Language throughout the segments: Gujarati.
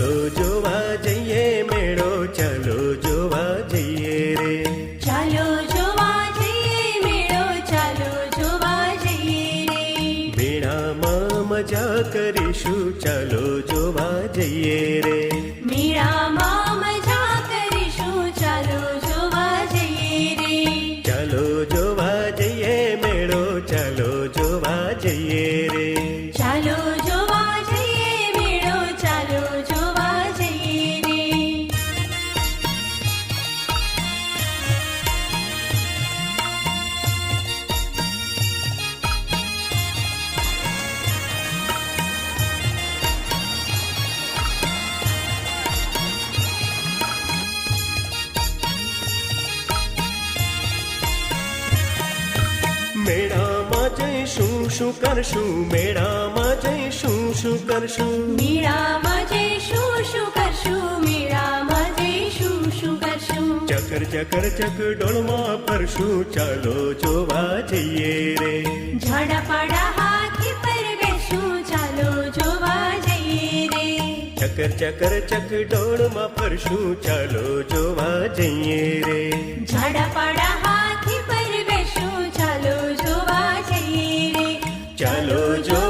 ચાલો જોવા જઈએ મેળો ચલો જોવા જઈએ રે. ચાલો શું કરશું? મેળામાં જઈશું શું કરશું? મેળામાં જઈશું શું કરશું? મેળામાં જઈશું શું કરશું? ચકર ચકર ચક ડોળમાં ફરશું. ચાલો જોવા જઈએ રે. ઝાડા પાડા હાથી પર બેસું. ચાલો જોવા જઈએ રે. ચકર ચકર ચક ડોળમાં ફરશું. ચાલો જોવા જઈએ રે. ઝાડા પાડા હાથી પર બેસું. ચાલો ચાલો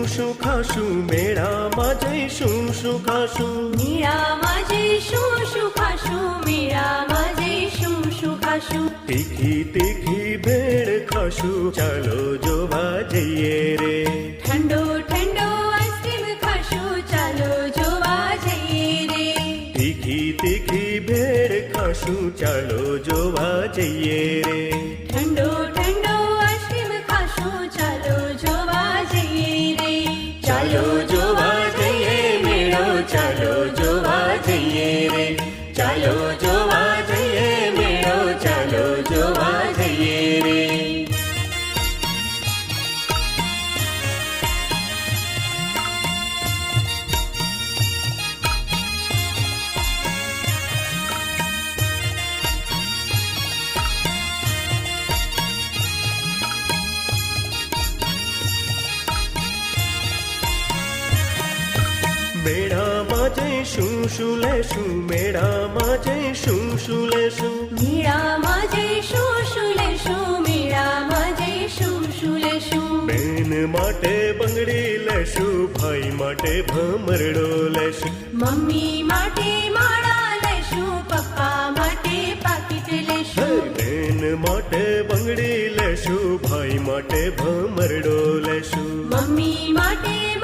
જઈશું શું ખાશું મેળામાં જઈશું શું ખાશું મેળામાં જઈશું શું ખાશું મેળામાં જઈશું શું ખાશું તીખી તીખી ભેળ ખાશું ચાલો જોવા જઈએ રે ઠંડો ઠંડો આઈસ્ક્રીમ ખાશું ચાલો જોવા જઈએ રે તીખી તીખી ભેળ ખાશું ચાલો જોવા જઈએ રે ચાલો જોવા જઈશું શું લેશું મેળામાં જઈશું શું લેશું મેળામાં જઈશું શું લેશું મેળામાં જઈશું શું લેશું બેન માટે બંગડી લેશું ભાઈ માટે ભમરડો લેશું. મમ્મી માટે માળા લેશું પપ્પા માટે પાકીટ લેશું. બેન માટે બંગડી લેશું ભાઈ માટે ભમરડો લેશું. મમ્મી માટે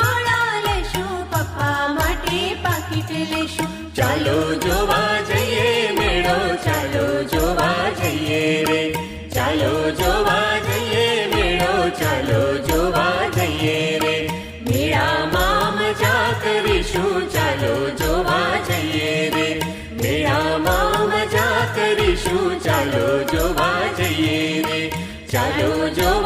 કરીશું ચાલો જોવા જઈએ રે? મેળામાં મજા કરીશું ચાલો જોવા જઈએ રે? ચાલો જોવા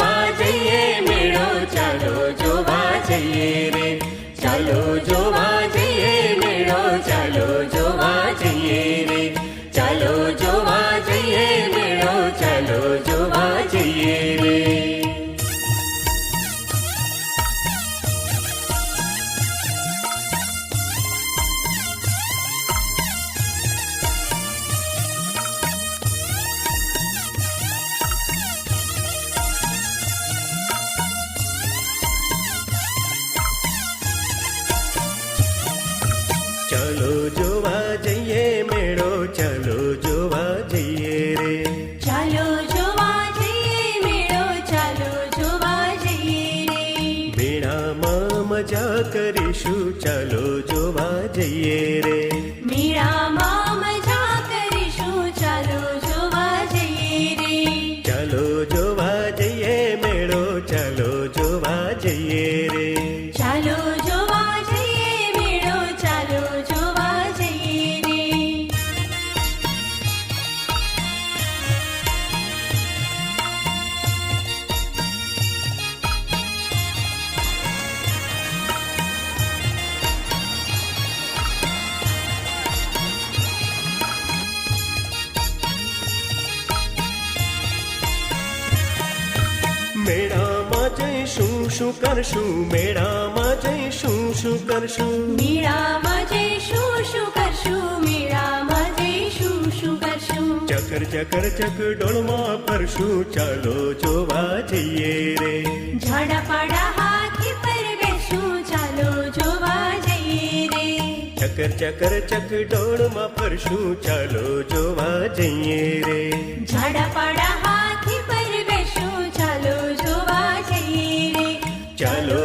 શું કરશું? મેળામાં જઈશું શું કરશું? મેળામાં જઈશું શું કરશું? મેળામાં જઈશું શું કરશું? ચકર ચકર ચક ડોળમાં ફરશું. ચાલો જોવા જઈએ રે. ઝાડા પાડા હાથી પર બેસું. ચાલો જોવા જઈએ રે. ચકર ચકર ચક ડોળમાં ફરશું. ચાલો જોવા જઈએ રે. ઝાડા પાડા ચાલો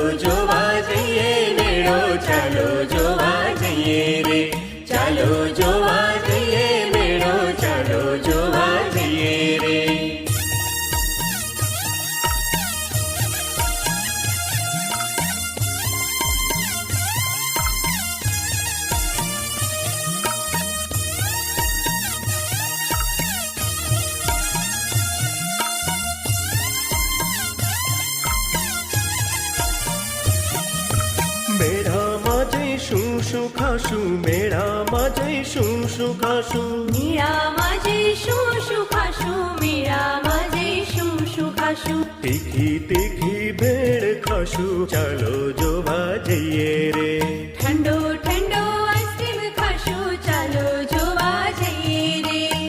শু শু খাসু মেড়া মাঝে শু শু খাসু মীরা মাঝে শু শু খাসু মীরা মাঝে শু শু খাসু তিখি তিখি ভেড় খাসু চলো জোবা জইয়ে রে। ঠান্ডো ঠান্ডো আইসক্রিম খাসু